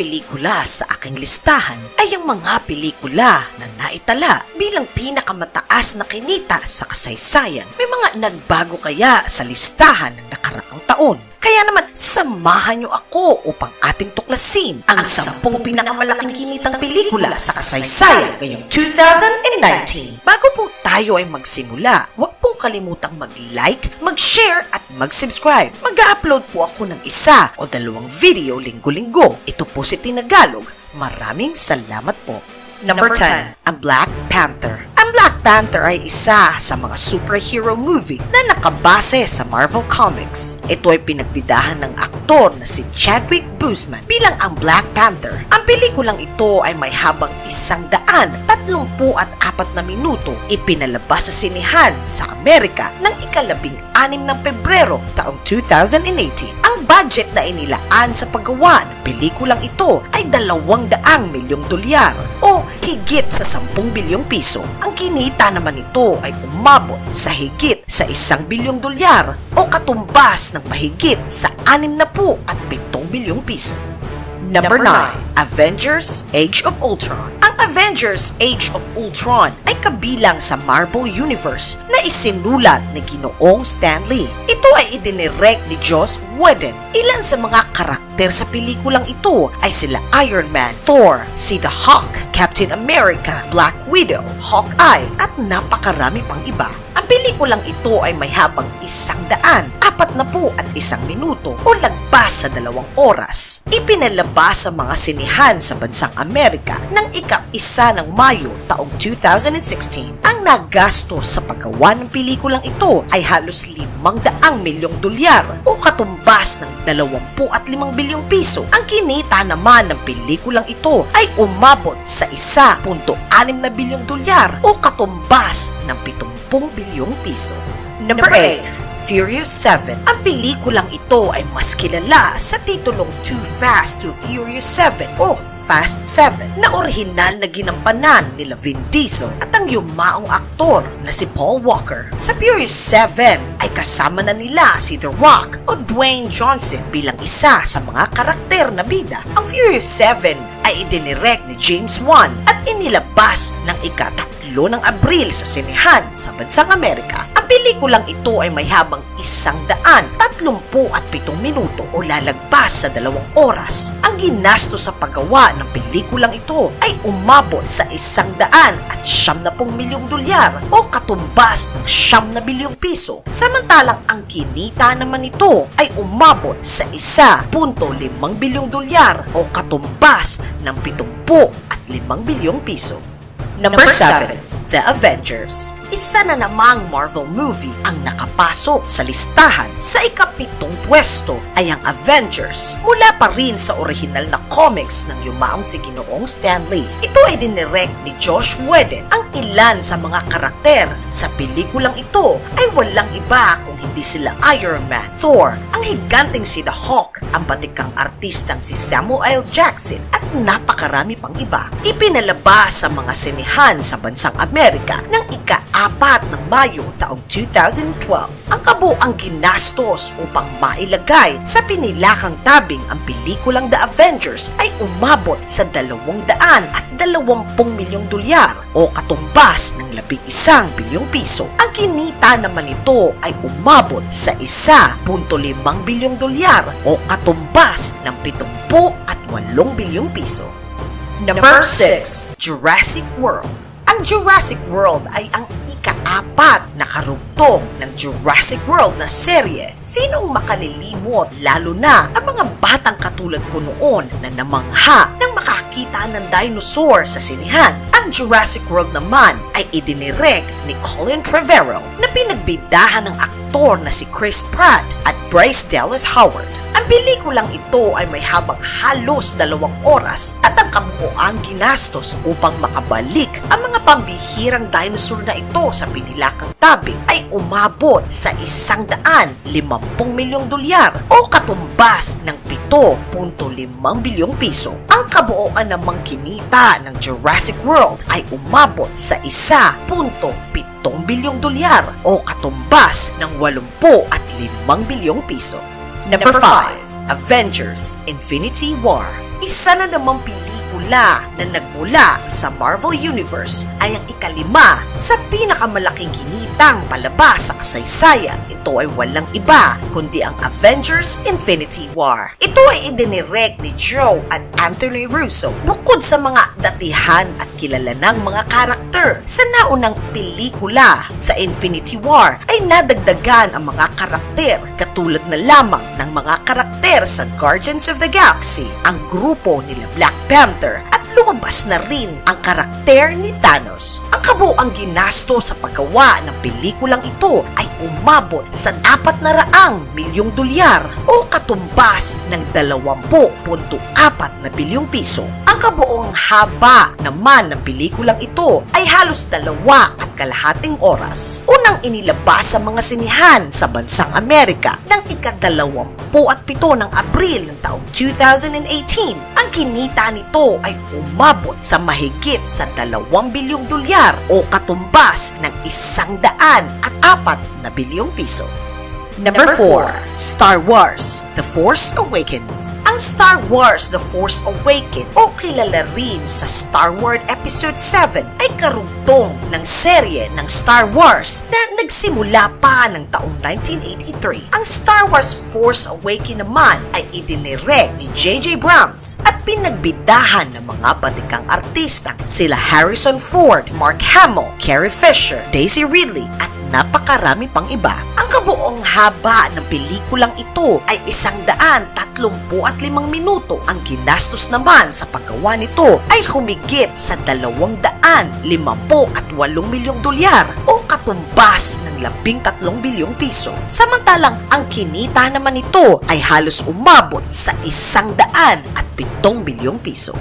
pelikula sa aking listahan ay ang mga pelikula na naitala bilang pinakamataas na kinita sa kasaysayan. May mga nagbago kaya sa listahan ng nakaraang taon. Kaya naman, samahan niyo ako upang ating tuklasin ang sampung pinakamalaking kinitang pelikula sa kasaysayan ngayong 2019. Bago po tayo ay magsimula, huwag pong kalimutang mag-like, mag-share at mag-subscribe. Mag-upload po ako ng isa o dalawang video linggo-linggo. Ito po si Tinagalog. Maraming salamat po. Number 10, ang Black Panther. Ang Black Panther ay isa sa mga superhero movie na nakabase sa Marvel Comics. Ito ay pinagbidahan ng aktor na si Chadwick Boseman bilang ang Black Panther. Ang pelikulang ito ay may habang isang daan, tatlumpu at apat na minuto ipinalabas sa sinihan sa Amerika ng ikalabing anim ng Pebrero taong 2018. Budget na inilaan sa paggawa ng pelikulang ito ay dalawang daang milyong dolyar o higit sa 10 bilyong piso. Ang kinita naman nito ay umabot sa higit sa isang bilyong dolyar o katumbas ng mahigit sa 60 at 7 bilyong piso. Number 9, Avengers Age of Ultron. Avengers Age of Ultron ay kabilang sa Marvel Universe na isinulat ni Ginoong Stan Lee. Ito ay idinirect ni Joss Whedon. Ilan sa mga karakter sa pelikulang ito ay sila Iron Man, Thor, si The Hulk, Captain America, Black Widow, Hawkeye at napakarami pang iba. Ang pelikulang ito ay may habang isang daan, apat na po at isang minuto o lagpas sa dalawang oras. Ipinalabas sa mga sinihan sa bansang Amerika ng ika-isa ng Mayo taong 2016. Ang nagasto sa paggawa ng pelikulang ito ay halos limang daang milyong dolyar o katumbas ng 25 bilyong piso. Ang kinita naman ng pelikulang ito ay umabot sa 1.6 na bilyong dolyar o katumbas ng 70 bilyong piso. Number 8. Furious 7. Ang pelikulang ito ay mas kilala sa titulong Too Fast to Furious 7 o Fast 7 na orihinal na ginampanan nila Vin Diesel at ang yumaong aktor na si Paul Walker. Sa Furious 7 ay kasama na nila si The Rock o Dwayne Johnson bilang isa sa mga karakter na bida. Ang Furious 7 ay idinirect ni James Wan at inilabas ng ikatatlo ng Abril sa sinehan sa bansang Amerika. Ang pelikulang ito ay may habang isang daan, tatlumpu at pitong minuto o lalagpas sa dalawang oras. Ang ginasto sa paggawa ng pelikulang ito ay umabot sa isang daan at siyam na pong milyong dolyar o katumbas ng siyam na bilyong piso. Samantalang ang kinita naman nito ay umabot sa isa punto limang bilyong dolyar o katumbas ng pitumpu at limang bilyong piso. Number 7, The Avengers. Isa na namang Marvel movie ang nakapasok sa listahan sa ikapitong pwesto ay ang Avengers mula pa rin sa orihinal na comics ng yumaong si Ginoong Stan Lee. Ito ay dinirect ni Josh Whedon. Ang ilan sa mga karakter sa pelikulang ito ay walang iba kung hindi sila Iron Man, Thor, ang higanting si The Hulk, ang batikang artistang si Samuel. Jackson at napakarami pang iba. Ipinalabas sa mga sinihan sa bansang Amerika ng ika-apat ng Mayo taong 2012. Ang kabuang ginastos upang mailagay sa pinilakang tabing ang pelikulang The Avengers ay umabot sa 200 at 20 milyong dolyar o katumbas ng 11 bilyong piso. Ang kinita naman nito ay umabot sa 1.5 bilyong dolyar o katumbas ng 70 at 8 bilyong piso. Number 6, Jurassic World. Ang Jurassic World ay ang ikaapat na karugtong ng Jurassic World na serye. Sinong makalilimot lalo na ang mga batang katulad ko noon na namangha nang makakita ng dinosaur sa sinihan. Ang Jurassic World naman ay idinirect ni Colin Trevorrow na pinagbidahan ng aktor na si Chris Pratt at Bryce Dallas Howard. Ang pelikulang ito ay may habang halos dalawang oras at ang kabuoang ginastos upang makabalik ang mga pambihirang dinosaur na ito sa pinilakang tabing ay umabot sa isang daan limampung milyong dolyar o katumbas ng 7.5 bilyong piso. Ang kabuoan namang kinita ng Jurassic World ay umabot sa 1.7 bilyong dolyar o katumbas ng 80 at 5 bilyong piso. Number 5, Avengers Infinity War. isa na namang pelikula na nagmula sa Marvel Universe ay ang ikalima sa pinakamalaking ginitang palabas sa kasaysayan. Ito ay walang iba kundi ang Avengers Infinity War. Ito ay idinirect ni Joe at Anthony Russo bukod sa mga datihan at kilala ng mga karakter sa naunang pelikula sa Infinity War ay nadagdagan ang mga karakter katulad na lamang ng mga karakter sa Guardians of the Galaxy, ang grupo nila Black Panther at lumabas na rin ang karakter ni Thanos. Ang kabuang ginasto sa paggawa ng pelikulang ito ay umabot sa apat na raang milyong dolyar o katumbas ng 20.4 na bilyong piso. Ang kabuong haba naman ng pelikulang ito ay halos dalawa at kalahating oras. Unang inilabas sa mga sinihan sa bansang Amerika ng ikadalawampu at pito ng Abril ng taong 2018. Ang kinita nito ay umabot sa mahigit sa dalawang bilyong dolyar o katumbas ng isang daan at apat na bilyong piso. Number 4, Star Wars The Force Awakens. Ang Star Wars The Force Awakens o kilala rin sa Star Wars Episode 7 ay karugtong ng serye ng Star Wars na nagsimula pa ng taong 1983. Ang Star Wars Force Awakens naman ay idinirect ni J.J. Abrams at pinagbidahan ng mga batikang artistang sila Harrison Ford, Mark Hamill, Carrie Fisher, Daisy Ridley at napakarami pang iba. Ang kabuong haba ng pelikulang ito ay isang daan tatlumpu at limang minuto. Ang ginastos naman sa paggawa nito ay humigit sa dalawang daan limampu at walong milyong dolyar o katumbas ng labing tatlong bilyong piso. Samantalang ang kinita naman nito ay halos umabot sa isang daan at pitong bilyong piso.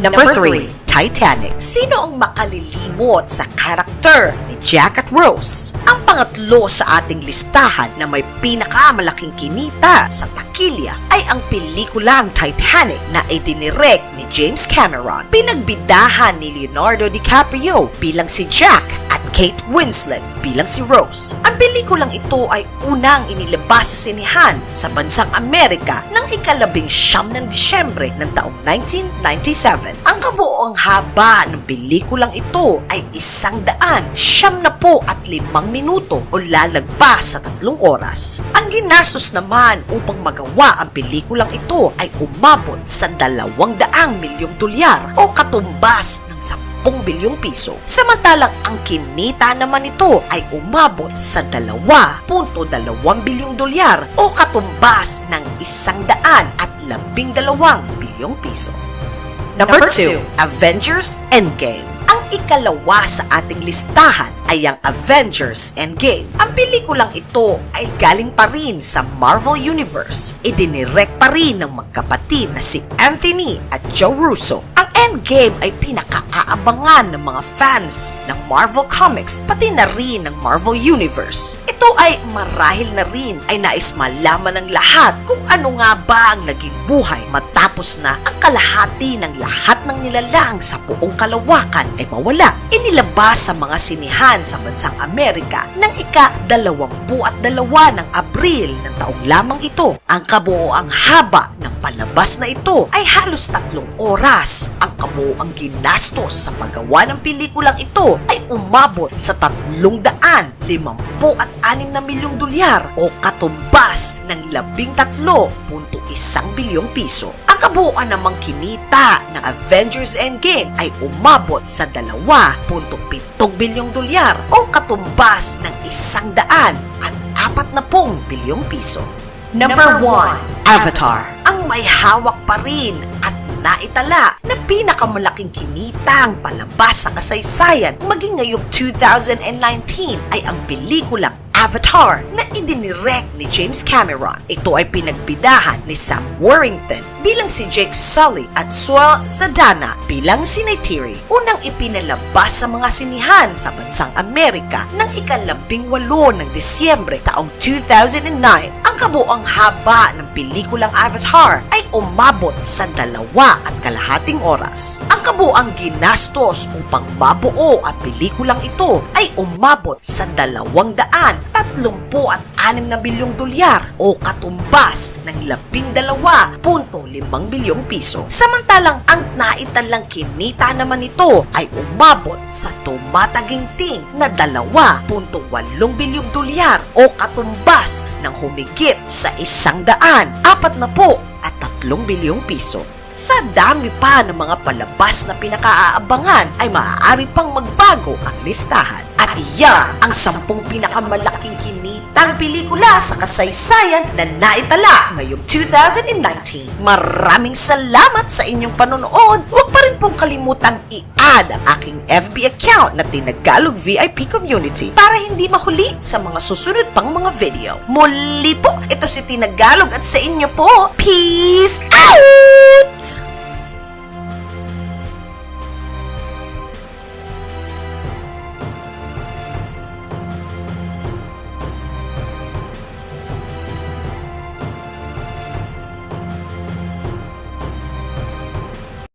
Number 3, Titanic. Sino ang makalilimot sa karakter ni Jack at Rose? Ang pangatlo sa ating listahan na may pinakamalaking kinita sa takilya ay ang pelikulang Titanic na idinirect ni James Cameron. Pinagbidahan ni Leonardo DiCaprio bilang si Jack at Kate Winslet bilang si Rose. Ang pelikulang ito ay unang inilabas sa sinihan sa bansang Amerika ng ikalabing siyam ng Disyembre ng taong 1997. Ang kabuoang haba ng pelikulang ito ay isang daan siyam na po at limang minuto o lalagpas sa tatlong oras. Ang ginastos naman upang magawa ang pelikulang ito ay umabot sa dalawang daang milyong dolyar o katumbas ng 10 bilyong piso. Samantalang ang kinita naman nito ay umabot sa 2.2 bilyong dolyar o katumbas ng isang daan at labing dalawang bilyong piso. Number 2, Avengers Endgame. Ang ikalawa sa ating listahan ay ang Avengers Endgame. Ang pelikulang ito ay galing pa rin sa Marvel Universe. Idinirect pa rin ng magkapatid na si Anthony at Joe Russo. Endgame ay pinakaabangan ng mga fans ng Marvel Comics pati na rin ng Marvel Universe. Ito ay marahil na rin ay nais malaman ng lahat kung ano nga ba ang naging buhay matapos na ang kalahati ng lahat ng nilalang sa buong kalawakan ay mawala. Inilabas sa mga sinihan sa bansang Amerika ng ika-dalawampu at dalawa ng Abril ng taong lamang ito. Ang kabuoang haba ng palabas na ito ay halos tatlong oras. Ang kabuoang ginastos sa paggawa ng pelikulang ito ay umabot sa tatlong daan limampu at anim na milyong dolyar o katumbas ng labing tatlo punto isang bilyong piso. Ang kabuuan namang kinita ng Avengers Endgame ay umabot sa 2.7 bilyong dolyar o katumbas ng isang daan at apat na pong bilyong piso. Number 1, Avatar. Ang may hawak pa rin naitala na pinakamalaking kinitang palabas sa kasaysayan maging ngayong 2019 ay ang pelikulang Avatar na idinirect ni James Cameron. Ito ay pinagbidahan ni Sam Worthington bilang si Jake Sully at Swell Sadana bilang si Neytiri. Unang ipinalabas sa mga sinihan sa bansang Amerika ng ikalabing walo ng Disyembre taong 2009 ang ang kabuang haba ng pelikulang Avatar ay umabot sa dalawa at kalahating oras. Ang kabuang ginastos upang mabuo ang pelikulang ito ay umabot sa dalawang daan tatlumpu at anim na bilyong dolyar o katumbas ng labing dalawa punto limang bilyong piso. Samantalang ang naitalang kinita naman nito ay umabot sa tumataginting na dalawa punto walong bilyong dolyar o katumbas ng humigit sa isang daan, apat na po at tatlong bilyong piso. Sa dami pa ng mga palabas na pinakaaabangan ay maaari pang magbago ang listahan. At iyan ang sampung pinakamalaking kinitang pelikula sa kasaysayan na naitala ngayong 2019. Maraming salamat sa inyong panonood. Huwag pa rin pong kalimutang i-add ang aking FB account na Tinagalog VIP Community para hindi mahuli sa mga susunod pang mga video. Muli po, ito si Tinagalog at sa inyo po, peace out!